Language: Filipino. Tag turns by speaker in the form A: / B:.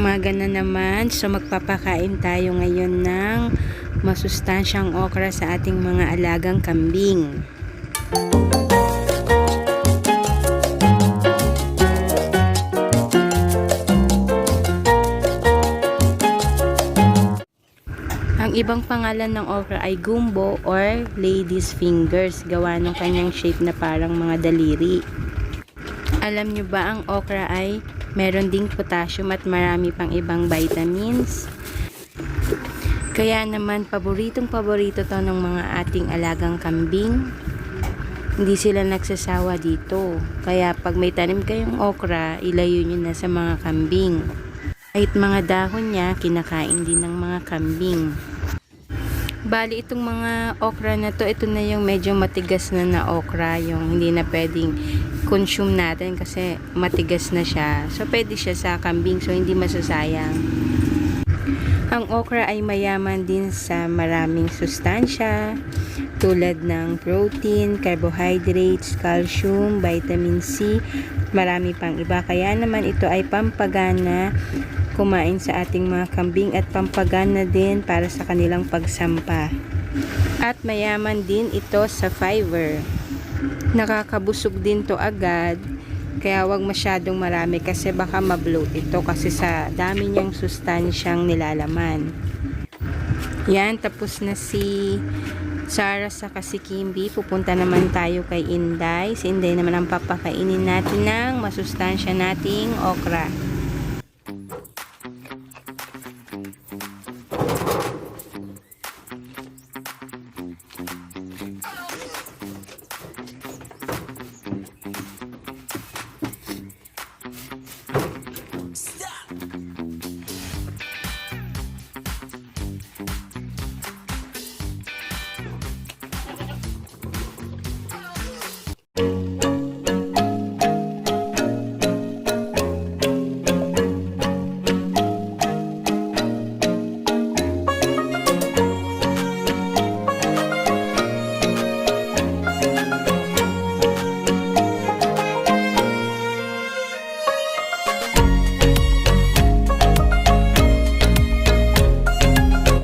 A: Umaga na naman, so magpapakain tayo ngayon ng masustansyang okra sa ating mga alagang kambing. Ang ibang pangalan ng okra ay gumbo or lady's fingers, gawa ng kanyang shape na parang mga daliri. Alam nyo ba ang okra ay meron ding potassium at marami pang ibang vitamins? Kaya naman paboritong paborito to ng mga ating alagang kambing. Hindi sila nagsasawa dito. Kaya pag may tanim kayong okra, ilayo nyo na sa mga kambing. Kahit mga dahon niya, kinakain din ng mga kambing. Bali, itong mga okra na to, ito na yung medyo matigas na na okra, yung hindi na pwedeng consume natin kasi matigas na siya. So, pwede siya sa kambing, so hindi masasayang. Ang okra ay mayaman din sa maraming sustansya tulad ng protein, carbohydrates, calcium, vitamin C, marami pang iba. Kaya naman ito ay pampagana kumain sa ating mga kambing at pampagana din para sa kanilang pagsampa. At mayaman din ito sa fiber. Nakakabusog din to agad kaya wag masyadong marami kasi baka ma-bloat ito kasi sa dami niyang sustansyang nilalaman. Yan, tapos na si Sarah sa si Kimby. Pupunta naman tayo kay Inday. Si Inday naman ang papakainin natin ng masustansya nating okra.